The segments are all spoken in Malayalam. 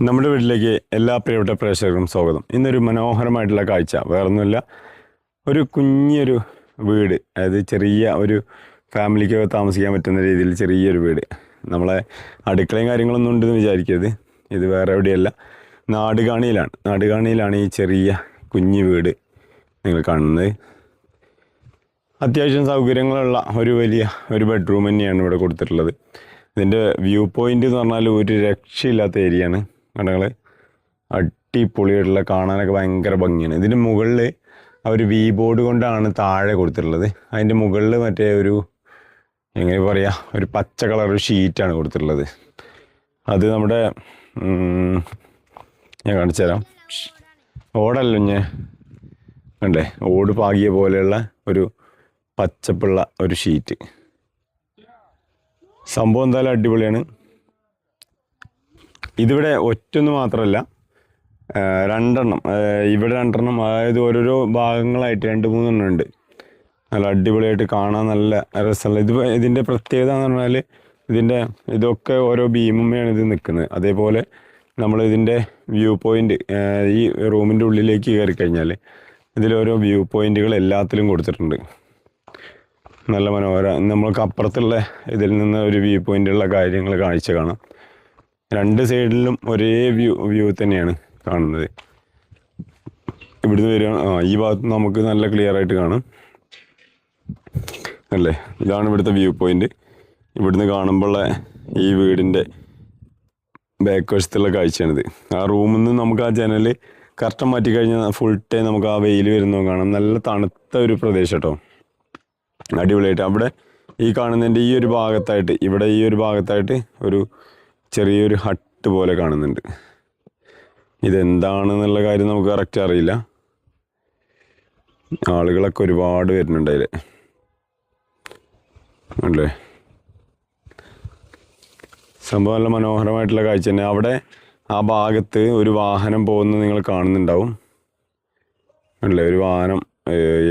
നമ്മുടെ വീട്ടിലേക്ക് എല്ലാ പ്രിയപ്പെട്ട പ്രേക്ഷകർക്കും സ്വാഗതം. ഇന്നൊരു മനോഹരമായിട്ടുള്ള കാഴ്ച. വേറൊന്നുമില്ല. ഒരു കുഞ്ഞൊരു വീട്. അതായത് ചെറിയ ഒരു ഫാമിലിക്ക് താമസിക്കാൻ പറ്റുന്ന രീതിയിൽ ചെറിയൊരു വീട്. നമ്മളെ അടുക്കളയും കാര്യങ്ങളൊന്നും ഉണ്ടെന്ന് വിചാരിക്കരുത്. ഇത് വേറെ എവിടെയല്ല. നാടുകാണിയിലാണ്. നാടുകാണിയിലാണ് ഈ ചെറിയ കുഞ്ഞു വീട് നിങ്ങൾ കാണുന്നത്. അത്യാവശ്യം സൗകര്യങ്ങളുള്ള ഒരു വലിയ ഒരു ബെഡ്റൂം തന്നെയാണ് ഇവിടെ കൊടുത്തിട്ടുള്ളത്. ഇതിന്റെ വ്യൂ പോയിന്റ് എന്ന് പറഞ്ഞാൽ ഒരു രക്ഷയില്ലാത്ത ഏരിയയാണ്. കണ്ടങ്ങൾ അടിപൊളിയായിട്ടുള്ള കാണാനൊക്കെ ഭയങ്കര ഭംഗിയാണ്. ഇതിന്റെ മുകളിൽ അവർ വി ബോർഡ് കൊണ്ടാണ് താഴെ കൊടുത്തിട്ടുള്ളത്. അതിന്റെ മുകളിൽ മറ്റേ ഒരു എങ്ങനെ പറയുക ഒരു പച്ച കളർ ഷീറ്റാണ് കൊടുത്തിട്ടുള്ളത്. അത് നമ്മുടെ ഞാൻ കാണിച്ചു തരാം. ഓടല്ലോ ഞാൻ കണ്ടേ? ഓട് പാകിയ പോലെയുള്ള ഒരു പച്ചപ്പുള്ള ഒരു ഷീറ്റ് സംഭവം എന്തായാലും അടിപൊളിയാണ്. ഇതിവിടെ ഒറ്റൊന്ന് മാത്രമല്ല രണ്ടെണ്ണം. ഇവിടെ രണ്ടെണ്ണം അതായത് ഓരോരോ ഭാഗങ്ങളായിട്ട് രണ്ട് മൂന്നെണ്ണം ഉണ്ട്. നല്ല അടിപൊളിയായിട്ട് കാണാൻ നല്ല രസമുള്ള ഇത് ഇതിന്റെ പ്രത്യേകത എന്ന് പറഞ്ഞാൽ ഇതിന്റെ ഇതൊക്കെ ഓരോ ഭീമമ്മയാണ് ഇത് നിൽക്കുന്നത്. അതേപോലെ നമ്മൾ ഇതിന്റെ വ്യൂ പോയിന്റ് ഈ റൂമിന്റെ ഉള്ളിലേക്ക് കയറി കഴിഞ്ഞാൽ ഇതിലോരോ വ്യൂ പോയിന്റുകൾ എല്ലാത്തിലും കൊടുത്തിട്ടുണ്ട്. നല്ല മനോഹര നമ്മൾക്ക് അപ്പുറത്തുള്ള ഇതിൽ നിന്ന് ഒരു വ്യൂ പോയിന്റുള്ള കാര്യങ്ങൾ കാഴ്ച കാണാം. രണ്ട് സൈഡിലും ഒരേ വ്യൂ വ്യൂ തന്നെയാണ് കാണുന്നത്. ഇവിടുന്ന് വരിക ആ ഈ ഭാഗത്ത് നമുക്ക് നല്ല ക്ലിയർ ആയിട്ട് കാണും. അല്ലേ? ഇതാണ് ഇവിടുത്തെ വ്യൂ പോയിന്റ് ഇവിടുന്ന് കാണുമ്പോഴുള്ള ഈ വീടിന്റെ ബാക്ക് വശത്തുള്ള കാഴ്ചയാണിത്. ആ റൂമിൽ നിന്ന് നമുക്ക് ആ ജനൽ കറക്റ്റ് മാറ്റി കഴിഞ്ഞാൽ ഫുൾ ടൈം നമുക്ക് ആ വെയിൽ വരുന്നോ കാണാം. നല്ല തണുത്ത ഒരു പ്രദേശം കേട്ടോ അടിപൊളിയായിട്ട്. അവിടെ ഈ കാണുന്നതിന്റെ ഈ ഒരു ഭാഗത്തായിട്ട് ഇവിടെ ഈ ഒരു ഭാഗത്തായിട്ട് ഒരു ചെറിയൊരു ഹട്ട് പോലെ കാണുന്നുണ്ട്. ഇതെന്താണെന്നുള്ള കാര്യം നമുക്ക് കറക്റ്റ് അറിയില്ല. ആളുകളൊക്കെ ഒരുപാട് വരുന്നുണ്ട് അതിൽ അല്ലേ? സംഭവം നല്ല മനോഹരമായിട്ടുള്ള കാഴ്ച തന്നെ. അവിടെ ആ ഭാഗത്ത് ഒരു വാഹനം പോകുന്നത് നിങ്ങൾ കാണുന്നുണ്ടാവും. അല്ലേ? ഒരു വാഹനം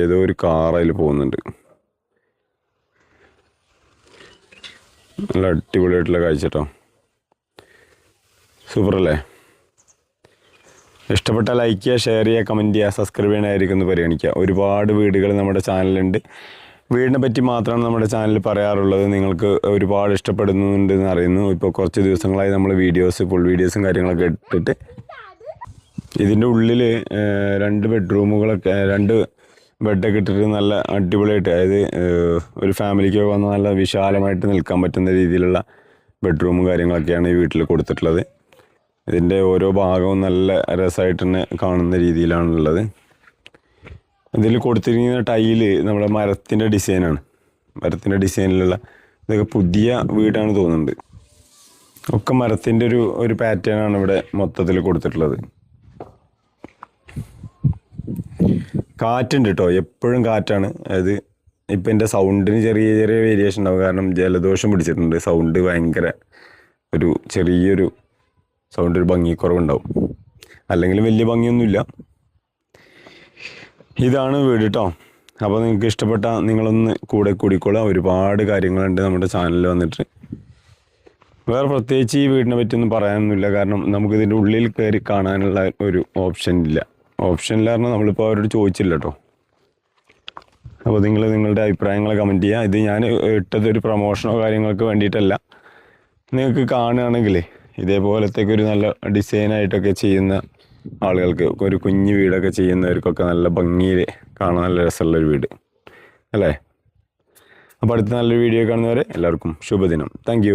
ഏതോ ഒരു കാർ അതിൽ പോകുന്നുണ്ട്. നല്ല അടിപൊളിയായിട്ടുള്ള കാഴ്ച കേട്ടോ സൂപ്പർ അല്ലേ ഇഷ്ടപ്പെട്ട ലൈക്ക് ചെയ്യുക ഷെയർ ചെയ്യുക കമന്റ് ചെയ്യുക സബ്സ്ക്രൈബ് ചെയ്യണമായിരിക്കും എന്ന് പരിഗണിക്കുക. ഒരുപാട് വീടുകൾ നമ്മുടെ ചാനലുണ്ട് വീടിനെ പറ്റി മാത്രമാണ് നമ്മുടെ ചാനലിൽ പറയാറുള്ളത്. നിങ്ങൾക്ക് ഒരുപാട് ഇഷ്ടപ്പെടുന്നുണ്ടെന്ന് അറിയുന്നു. ഇപ്പോൾ കുറച്ച് ദിവസങ്ങളായി നമ്മൾ വീഡിയോസ് ഫുൾ വീഡിയോസും കാര്യങ്ങളൊക്കെ ഇട്ടിട്ട് ഇതിന്റെ ഉള്ളിൽ രണ്ട് ബെഡ്റൂമുകളൊക്കെ രണ്ട് ബെഡൊക്കെ ഇട്ടിട്ട് നല്ല അടിപൊളിയായിട്ട് അതായത് ഒരു ഫാമിലിക്ക് വന്ന് നല്ല വിശാലമായിട്ട് നിൽക്കാൻ പറ്റുന്ന രീതിയിലുള്ള ബെഡ്റൂമും കാര്യങ്ങളൊക്കെയാണ് ഈ വീട്ടിൽ കൊടുത്തിട്ടുള്ളത്. ഇതിന്റെ ഓരോ ഭാഗവും നല്ല രസമായിട്ട് തന്നെ കാണുന്ന രീതിയിലാണുള്ളത്. ഇതിൽ കൊടുത്തിരിക്കുന്ന ടൈൽ നമ്മുടെ മരത്തിന്റെ ഡിസൈനാണ്. മരത്തിന്റെ ഡിസൈനിലുള്ള ഇതൊക്കെ പുതിയ വീടാണ് തോന്നുന്നുണ്ട് ഒക്കെ മരത്തിന്റെ ഒരു ഒരു പാറ്റേൺ ആണ് ഇവിടെ മൊത്തത്തിൽ കൊടുത്തിട്ടുള്ളത്. കാറ്റുണ്ട് കേട്ടോ. എപ്പോഴും കാറ്റാണ്. അതായത് ഇപ്പം എന്റെ സൗണ്ടിന് ചെറിയ ചെറിയ വേരിയേഷൻ ഉണ്ടാവും. കാരണം ജലദോഷം പിടിച്ചിട്ടുണ്ട്. സൗണ്ട് ഭയങ്കര ഒരു ചെറിയൊരു സൗണ്ട് ഒരു ഭംഗിക്കുറവുണ്ടാവും. അല്ലെങ്കിൽ വലിയ ഭംഗിയൊന്നുമില്ല. ഇതാണ് വീട് കേട്ടോ അപ്പോൾ നിങ്ങൾക്ക് ഇഷ്ടപ്പെട്ട നിങ്ങളൊന്ന് കൂടെ കൂടിക്കോളാം. ഒരുപാട് കാര്യങ്ങളുണ്ട് നമ്മുടെ ചാനലിൽ വന്നിട്ട്. വേറെ പ്രത്യേകിച്ച് ഈ വീടിനെ പറ്റിയൊന്നും പറയാനൊന്നുമില്ല. കാരണം നമുക്ക് ഇതിന്റെ ഉള്ളിൽ കയറി കാണാനുള്ള ഒരു ഓപ്ഷൻ ഇല്ല. ഓപ്ഷൻ ഇല്ല കാരണം നമ്മളിപ്പോൾ അവരോട് ചോദിച്ചില്ല കേട്ടോ അപ്പോൾ നിങ്ങൾ നിങ്ങളുടെ അഭിപ്രായങ്ങൾ കമന്റ് ചെയ്യുക. ഇത് ഞാൻ ഇട്ടതൊരു പ്രൊമോഷനോ കാര്യങ്ങൾക്ക് വേണ്ടിയിട്ടല്ല. നിങ്ങൾക്ക് കാണുകയാണെങ്കിൽ ഇതേപോലത്തെ ഒരു നല്ല ഡിസൈനായിട്ടൊക്കെ ചെയ്യുന്ന ആളുകൾക്ക് ഒരു കുഞ്ഞു വീടൊക്കെ ചെയ്യുന്നവർക്കൊക്കെ നല്ല ഭംഗിയിൽ കാണാൻ നല്ല രസമുള്ളൊരു വീട്. അല്ലേ? അപ്പോൾ അടുത്ത നല്ലൊരു വീഡിയോ കാണുന്നവരെ എല്ലാവർക്കും ശുഭദിനം. താങ്ക്